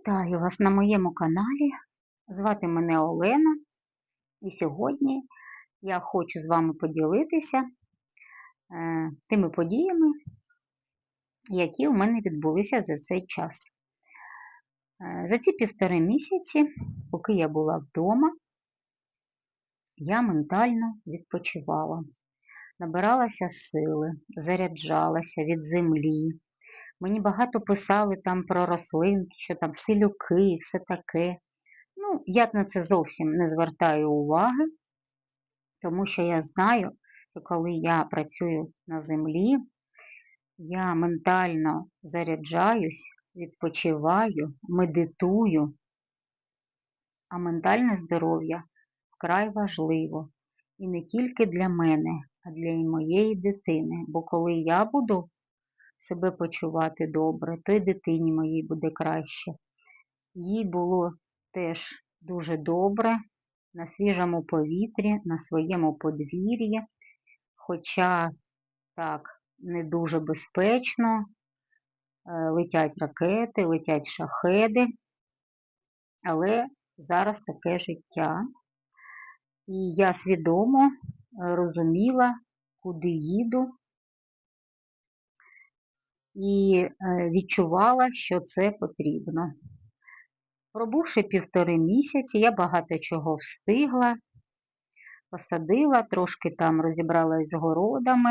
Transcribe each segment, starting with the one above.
Вітаю вас на моєму каналі. Звати мене Олена. І сьогодні я хочу з вами поділитися е, тими подіями, які у мене відбулися за цей час. Е, за ці півтори місяці, поки я була вдома, я ментально відпочивала, набиралася сили, заряджалася від землі. Мені багато писали там про рослинки, що там селюки, все таке. Ну, я на це зовсім не звертаю уваги, тому що я знаю, що коли я працюю на землі, я ментально заряджаюсь, відпочиваю, медитую, а ментальне здоров'я вкрай важливо. І не тільки для мене, а для і моєї дитини. Бо коли я буду себе почувати добре, то й дитині моїй буде краще. Їй було теж дуже добре на свіжому повітрі, на своєму подвір'ї, хоча так не дуже безпечно, е, летять ракети, летять шахеди, але зараз таке життя. І я свідомо е, розуміла, куди їду, і е, відчувала, що це потрібно. Пробувши півтори місяці, я багато чого встигла, посадила, трошки там розібралась з городами,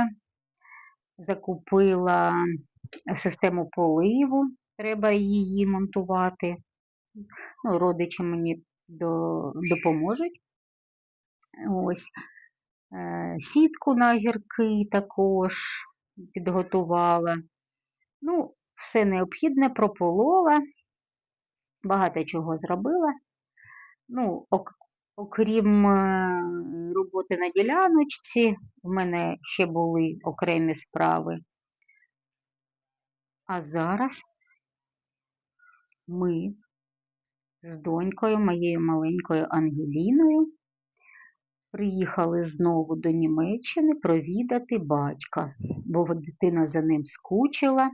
закупила систему поливу, треба її монтувати. Ну, Родичі мені допоможуть. Ось. Е, сітку на гірки також підготувала. Ну, все необхідне прополола, багато чого зробила. Ну, ок окрім е, роботи на діляночці, в мене ще були окремі справи. А зараз ми з донькою, моєю маленькою Ангеліною, приїхали знову до Німеччини провідати батька, бо дитина за ним скучила.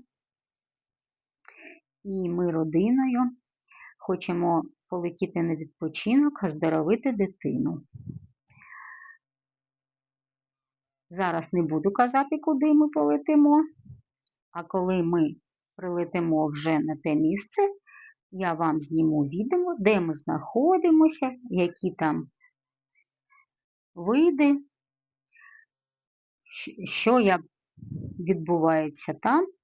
І ми родиною хочемо полетіти на відпочинок, оздоровити дитину. Зараз не буду казати, куди ми полетимо, а коли ми прилетимо вже на те місце, я вам зніму відео, де ми знаходимося, які там види, що як відбувається там.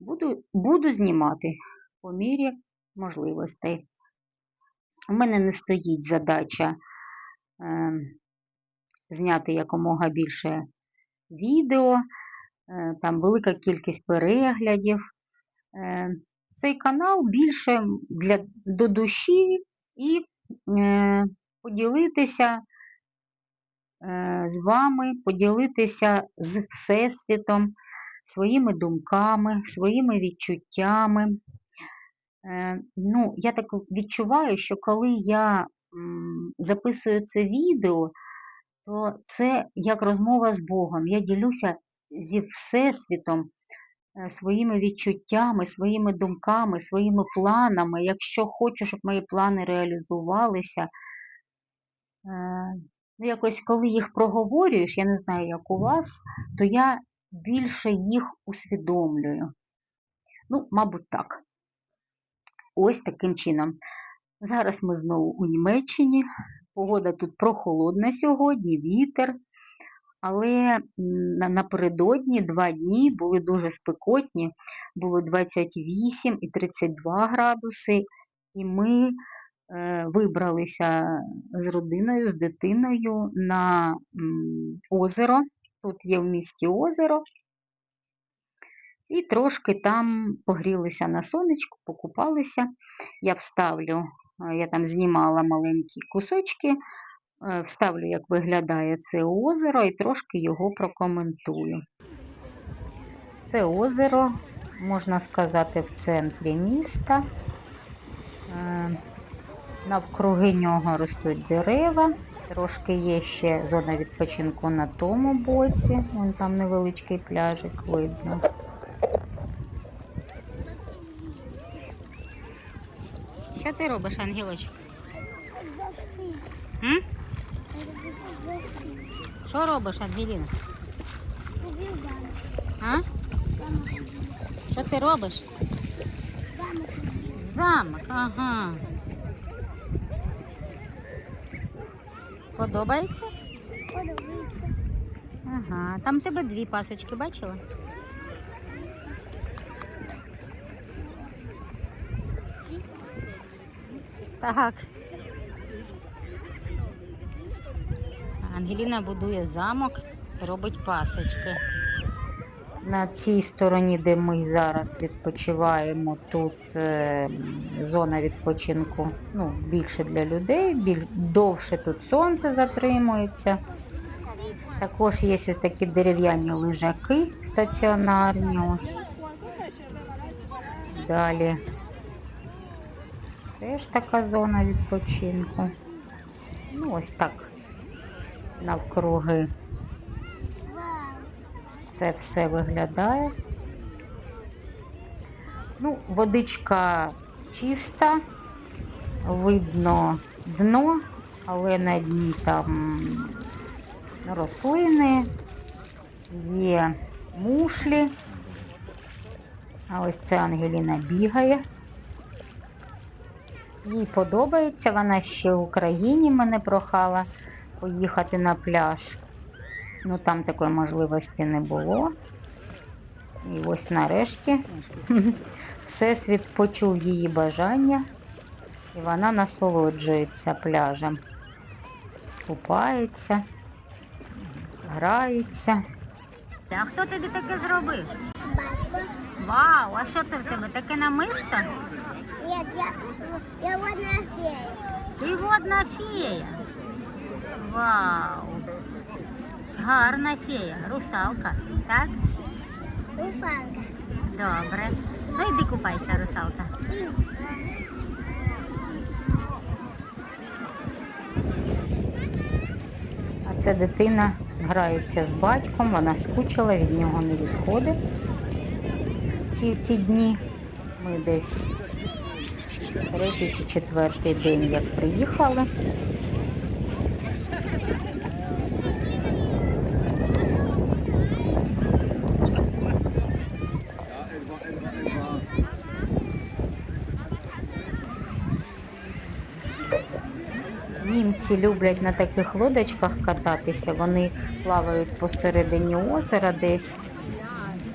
Буду буду знімати по мірі можливостей. У мене не стоїть задача е, зняти якомога більше відео, е, там велика кількість переглядів. Е, Цей канал більше для, до душі і е, поділитися е, з вами, поділитися з Всесвітом своїми думками, своїми відчуттями. Е, ну, Я так відчуваю, що коли я записую це відео, то це як розмова з Богом. Я ділюся зі Всесвітом е, своїми відчуттями, своїми думками, своїми планами. Якщо хочу, щоб мої плани реалізувалися, е, ну, якось коли їх проговорюєш, я не знаю, як у вас, то я більше їх усвідомлюю. Ну, мабуть, так. Ось таким чином. Зараз ми знову у Німеччині. Погода тут прохолодна сьогодні, вітер. Але напередодні два дні були дуже спекотні, було 28 і 32 градуси, і ми е, вибралися з родиною, з дитиною на озеро Тут є в місті озеро. І трошки там погрілися на сонечку, покупалися. Я вставлю, е, я там знімала маленькі кусочки, е, вставлю, як виглядає це озеро, і трошки його прокоментую. Це озеро, можна сказати, в центрі міста. Е, навкруги нього ростуть дерева. Трошки є ще зона відпочинку на тому боці. Вон там невеличкий пляжик видно. Що ти робиш, ангелочок? М? Що робиш, Ангеліна? А? Що ти робиш? Замок. Замок, ага. Подобається? Подобається. Ага. Там тебе дві пасочки, бачила? Так. Ангеліна будує замок, робить пасочки. На цій стороні, де ми зараз відпочиваємо, тут е, зона відпочинку ну, більше для людей, біль, довше тут сонце затримується. Також є ось такі дерев'яні лежаки стаціонарні. Ось. Далі теж така зона відпочинку. Ну, ось так. Навкруги. Це все виглядає. Ну, водичка чиста, видно дно, але на дні там рослини, є мушлі. А ось це Ангеліна бігає. Їй подобається, вона ще в Україні мене прохала поїхати на пляж. Ну там такої можливості не було. І ось нарешті Всесвіт почув її бажання, і вона насолоджується пляжем. Купається, грається. А хто тобі таке зробив? Батько. Вау, а що це в тебе? Таке намисто? Нет, я, я водная фея. Ти водна фея. Вау. Гарна фея, русалка, так? Русалка. Добре. Ну йди купайся, русалка. А це дитина грається з батьком, вона скучила, від нього не відходить. Всі ці дні ми десь третій чи четвертий день, як приїхали. Німці люблять на таких лодочках кататися, вони плавають посередині озера десь.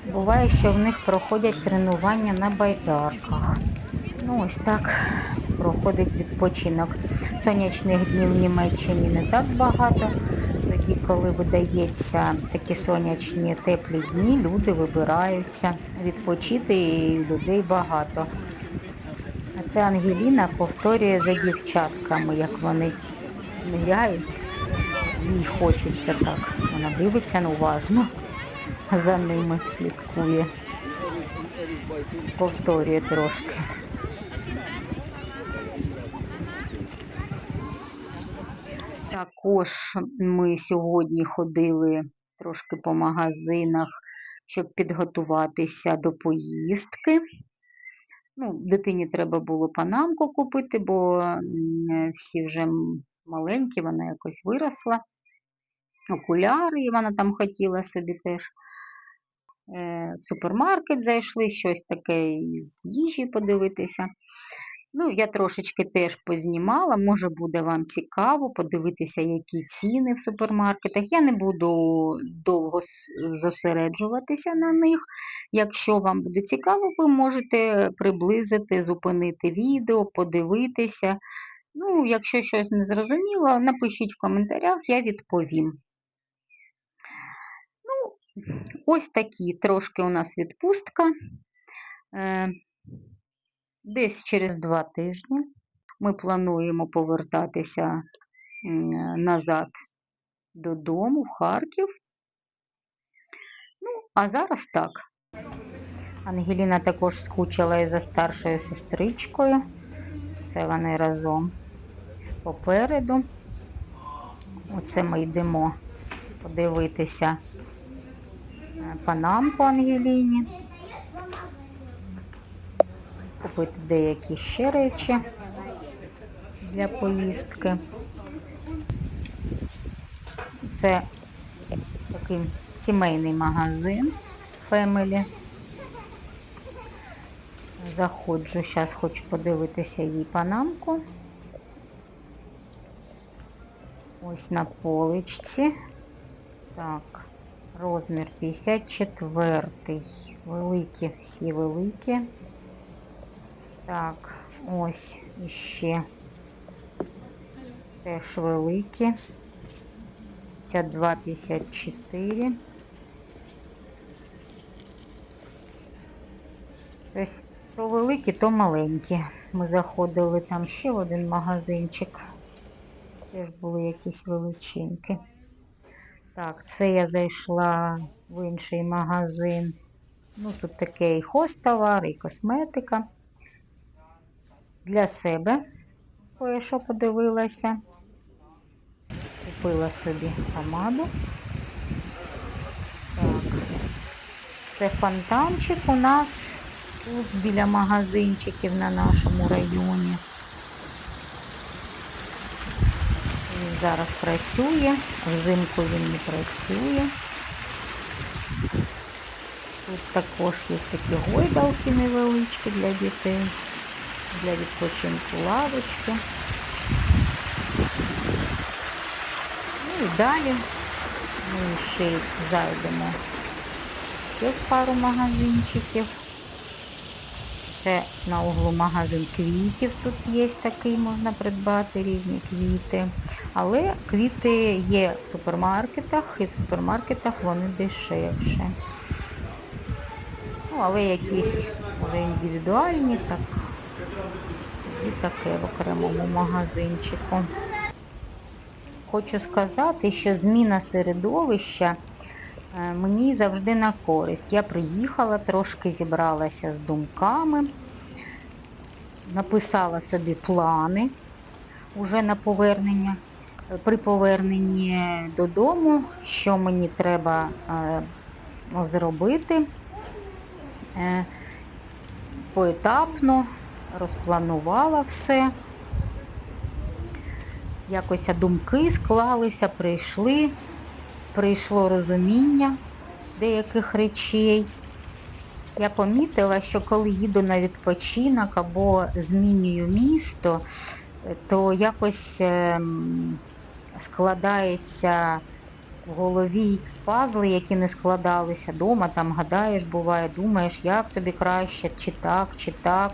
Буває, що в них проходять тренування на байдарках. Ну, ось так проходить відпочинок. Сонячних днів в Німеччині не так багато. Тоді, коли видається такі сонячні теплі дні, люди вибираються відпочити і людей багато. Це Ангеліна повторює за дівчатками, як вони ниряють. Їй хочеться так. Вона дивиться уважно, за ними слідкує. Повторює трошки. Також ми сьогодні ходили трошки по магазинах, щоб підготуватися до поїздки. Ну, дитині треба було панамку купити, бо всі вже маленькі, вона якось виросла. Окуляри вона там хотіла собі теж. Е, В супермаркет зайшли, щось таке з їжі подивитися. Ну, я трошечки теж познімала, може буде вам цікаво подивитися, які ціни в супермаркетах. Я не буду довго зосереджуватися на них. Якщо вам буде цікаво, ви можете приблизити, зупинити відео, подивитися. Ну, якщо щось не зрозуміло, напишіть в коментарях, я відповім. Ну, ось такі трошки у нас відпустка. Десь через два тижні ми плануємо повертатися назад додому, в Харків. Ну, а зараз так. Ангеліна також скучила і за старшою сестричкою. Це вони разом попереду. Оце ми йдемо подивитися е, панамку Ангеліні. Купити деякі ще речі. для поїздки. Це такий сімейний магазин Family. Заходжу, зараз хочу подивитися її панамку. Ось на поличці. Так, розмір 54. Великі, всі великі. Так, ось іще. Теж великі. 52, 54. Тобто, то великі, то маленькі. Ми заходили там ще в один магазинчик. Теж були якісь величенькі. Так, це я зайшла в інший магазин. Ну, тут таке і хостовар, і косметика. Для себе кое-що подивилася. Купила собі помаду. Так. Це фонтанчик у нас тут біля магазинчиків на нашому районі. Він зараз працює, взимку він не працює. Тут також є такі гойдалки невеличкі для дітей, для відпочинку лавочки. Ну і далі ми ще зайдемо ще в пару магазинчиків. Це на углу магазин квітів. Тут є такий, можна придбати різні квіти. Але квіти є в супермаркетах, і в супермаркетах вони дешевше. Ну, але якісь, може, індивідуальні, так і таке в окремому магазинчику. Хочу сказати, що зміна середовища е, мені завжди на користь. Я приїхала, трошки зібралася з думками, написала собі плани уже на повернення. Е, При поверненні додому, що мені треба е, зробити поетапно, розпланувала все. Якось думки склалися, прийшли, прийшло розуміння деяких речей. Я помітила, що коли їду на відпочинок або змінюю місто, то якось ем, складається в голові пазли, які не складалися вдома, там гадаєш, буває, думаєш, як тобі краще, чи так, чи так.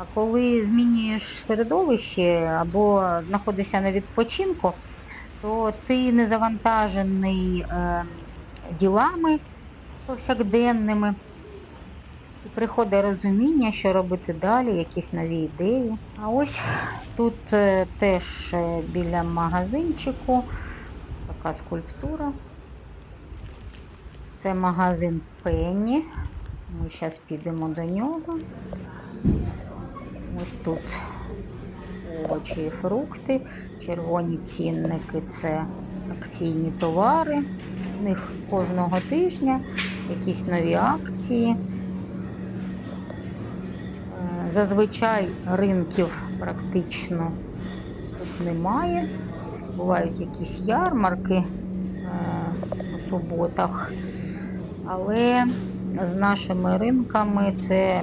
А коли змінюєш середовище або знаходишся на відпочинку, то ти не завантажений е, ділами повсякденними. І приходить розуміння, що робити далі, якісь нові ідеї. А ось тут е, теж е, біля магазинчику така скульптура. Це магазин Пенні. Ми зараз підемо до нього. Ось тут овочі і фрукти, червоні цінники це акційні товари. В них кожного тижня якісь нові акції. Е, Зазвичай ринків практично тут немає. Бувають якісь ярмарки е, у суботах, але з нашими ринками це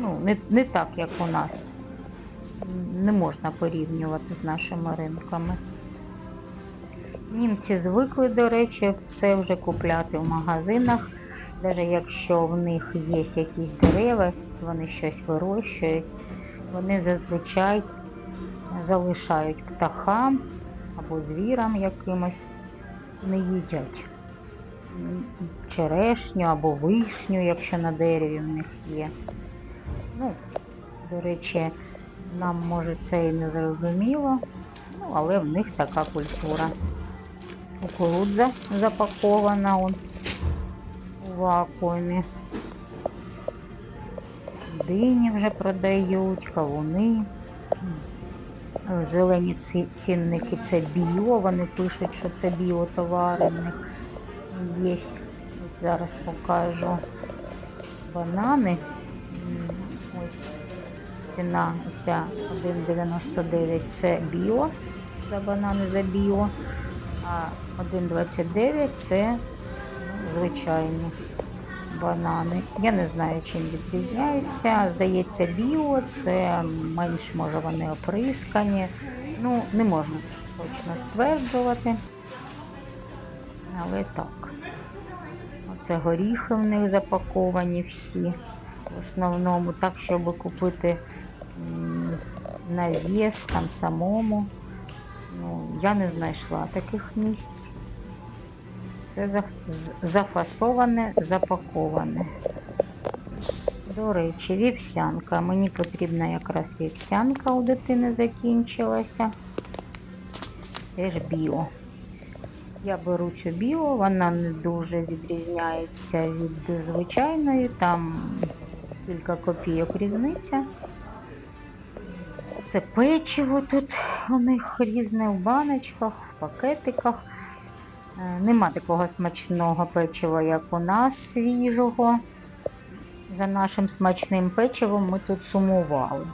ну, не, не так, як у нас. Не можна порівнювати з нашими ринками. Німці звикли, до речі, все вже купляти в магазинах. Навіть якщо в них є якісь дерева, вони щось вирощують, вони зазвичай залишають птахам або звірам якимось, не їдять черешню або вишню, якщо на дереві в них є. Ну, до речі, нам може це і не зрозуміло, ну, але в них така культура. Кукурудза запакована он у вакуумі. Дині вже продають, кавуни. Зелені цінники це біо, вони пишуть, що це біотовари є. Ось зараз покажу банани. Ціна ця 1,99 це біо, за банани за біо, а 1,29 це ну, звичайні банани. Я не знаю, чим відрізняються. Здається, біо, це менш може вони оприскані. Ну, не можу точно стверджувати. Але так. Оце горіхи в них запаковані всі. В основному так, щоб купити на вес там самому. Ну, я не знайшла таких місць. Все зафасоване, запаковане. До речі, вівсянка. Мені потрібна якраз вівсянка у дитини закінчилася. Теж біо. Я беру цю біо, вона не дуже відрізняється від звичайної, там кілька копійок різниця. Це печиво тут у них різне в баночках, в пакетиках. Е, Нема такого смачного печива, як у нас свіжого. За нашим смачним печивом ми тут сумували.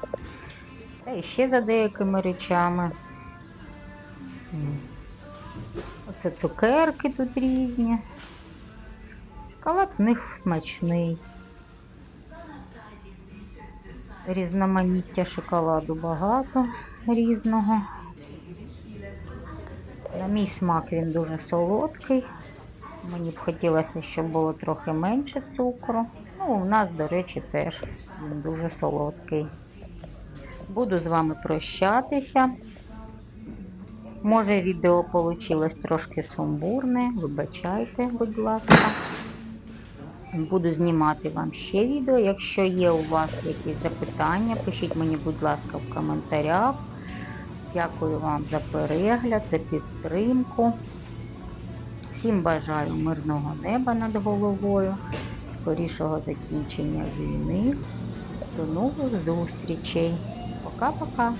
Та і ще за деякими речами. Оце цукерки тут різні. Шоколад в них смачний. Різноманіття шоколаду багато різного. На мій смак він дуже солодкий. Мені б хотілося, щоб було трохи менше цукру. Ну, у нас, до речі, теж він дуже солодкий. Буду з вами прощатися. Може, відео вийшло трошки сумбурне. Вибачайте, будь ласка. Буду знімати вам ще відео. Якщо є у вас якісь запитання, пишіть мені, будь ласка, в коментарях. Дякую вам за перегляд, за підтримку. Всім бажаю мирного неба над головою, скорішого закінчення війни. До нових зустрічей. Пока-пока.